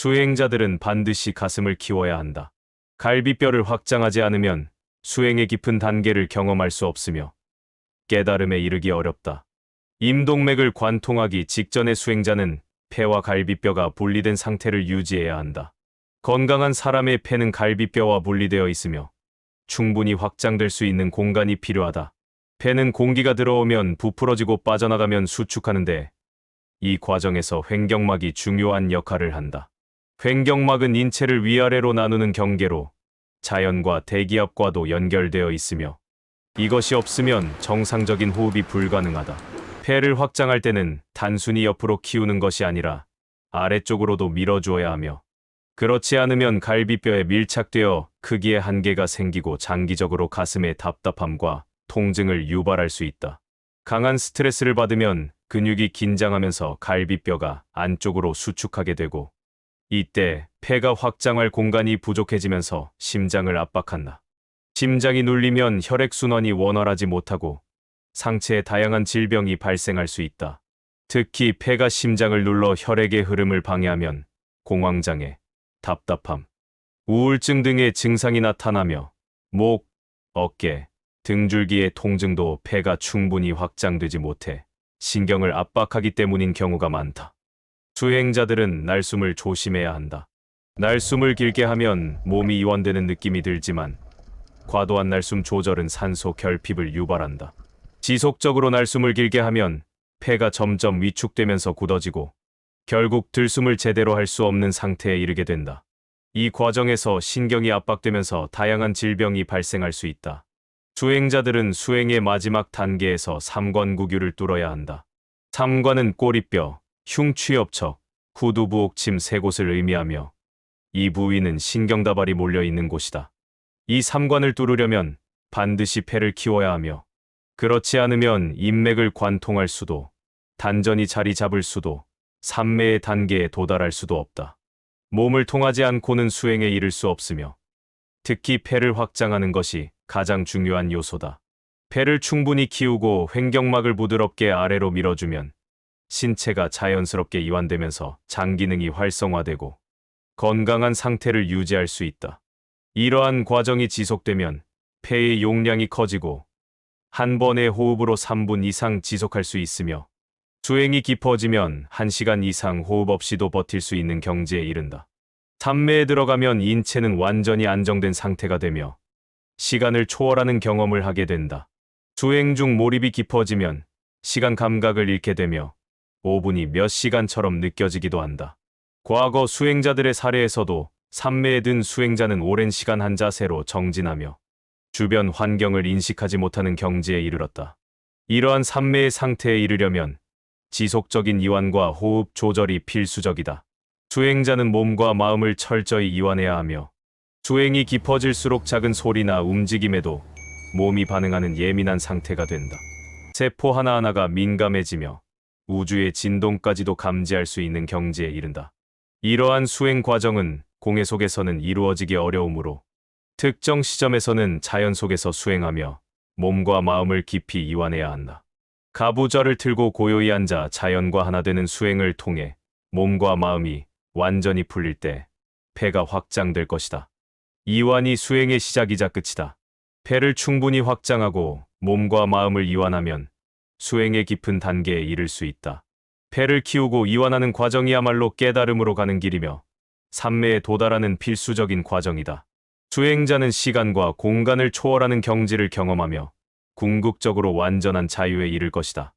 수행자들은 반드시 가슴을 키워야 한다. 갈비뼈를 확장하지 않으면 수행의 깊은 단계를 경험할 수 없으며 깨달음에 이르기 어렵다. 임동맥을 관통하기 직전의 수행자는 폐와 갈비뼈가 분리된 상태를 유지해야 한다. 건강한 사람의 폐는 갈비뼈와 분리되어 있으며 충분히 확장될 수 있는 공간이 필요하다. 폐는 공기가 들어오면 부풀어지고 빠져나가면 수축하는데 이 과정에서 횡격막이 중요한 역할을 한다. 횡격막은 인체를 위아래로 나누는 경계로 자연과 대기압과도 연결되어 있으며 이것이 없으면 정상적인 호흡이 불가능하다. 폐를 확장할 때는 단순히 옆으로 키우는 것이 아니라 아래쪽으로도 밀어주어야 하며 그렇지 않으면 갈비뼈에 밀착되어 크기의 한계가 생기고 장기적으로 가슴의 답답함과 통증을 유발할 수 있다. 강한 스트레스를 받으면 근육이 긴장하면서 갈비뼈가 안쪽으로 수축하게 되고 이때 폐가 확장할 공간이 부족해지면서 심장을 압박한다. 심장이 눌리면 혈액순환이 원활하지 못하고 상체에 다양한 질병이 발생할 수 있다. 특히 폐가 심장을 눌러 혈액의 흐름을 방해하면 공황장애, 답답함, 우울증 등의 증상이 나타나며 목, 어깨, 등줄기의 통증도 폐가 충분히 확장되지 못해 신경을 압박하기 때문인 경우가 많다. 수행자들은 날숨을 조심해야 한다. 날숨을 길게 하면 몸이 이완되는 느낌이 들지만 과도한 날숨 조절은 산소 결핍을 유발한다. 지속적으로 날숨을 길게 하면 폐가 점점 위축되면서 굳어지고 결국 들숨을 제대로 할 수 없는 상태에 이르게 된다. 이 과정에서 신경이 압박되면서 다양한 질병이 발생할 수 있다. 수행자들은 수행의 마지막 단계에서 삼관구규를 뚫어야 한다. 삼관은 꼬리뼈, 흉추엽척, 후두부옥침 세 곳을 의미하며 이 부위는 신경다발이 몰려 있는 곳이다. 이 삼관을 뚫으려면 반드시 폐를 키워야 하며 그렇지 않으면 인맥을 관통할 수도 단전이 자리 잡을 수도 삼매의 단계에 도달할 수도 없다. 몸을 통하지 않고는 수행에 이를 수 없으며 특히 폐를 확장하는 것이 가장 중요한 요소다. 폐를 충분히 키우고 횡격막을 부드럽게 아래로 밀어주면 신체가 자연스럽게 이완되면서 장 기능이 활성화되고 건강한 상태를 유지할 수 있다. 이러한 과정이 지속되면 폐의 용량이 커지고 한 번의 호흡으로 3분 이상 지속할 수 있으며 수행이 깊어지면 1시간 이상 호흡 없이도 버틸 수 있는 경지에 이른다. 삼매에 들어가면 인체는 완전히 안정된 상태가 되며 시간을 초월하는 경험을 하게 된다. 수행 중 몰입이 깊어지면 시간 감각을 잃게 되며 5분이 몇 시간처럼 느껴지기도 한다. 과거 수행자들의 사례에서도 삼매에 든 수행자는 오랜 시간 한 자세로 정진하며 주변 환경을 인식하지 못하는 경지에 이르렀다. 이러한 삼매의 상태에 이르려면 지속적인 이완과 호흡 조절이 필수적이다. 수행자는 몸과 마음을 철저히 이완해야 하며 수행이 깊어질수록 작은 소리나 움직임에도 몸이 반응하는 예민한 상태가 된다. 세포 하나하나가 민감해지며 우주의 진동까지도 감지할 수 있는 경지에 이른다. 이러한 수행 과정은 공해 속에서는 이루어지기 어려우므로 특정 시점에서는 자연 속에서 수행하며 몸과 마음을 깊이 이완해야 한다. 가부좌를 틀고 고요히 앉아 자연과 하나 되는 수행을 통해 몸과 마음이 완전히 풀릴 때 폐가 확장될 것이다. 이완이 수행의 시작이자 끝이다. 폐를 충분히 확장하고 몸과 마음을 이완하면 수행의 깊은 단계에 이를 수 있다. 폐를 키우고 이완하는 과정이야말로 깨달음으로 가는 길이며 삼매에 도달하는 필수적인 과정이다. 수행자는 시간과 공간을 초월하는 경지를 경험하며 궁극적으로 완전한 자유에 이를 것이다.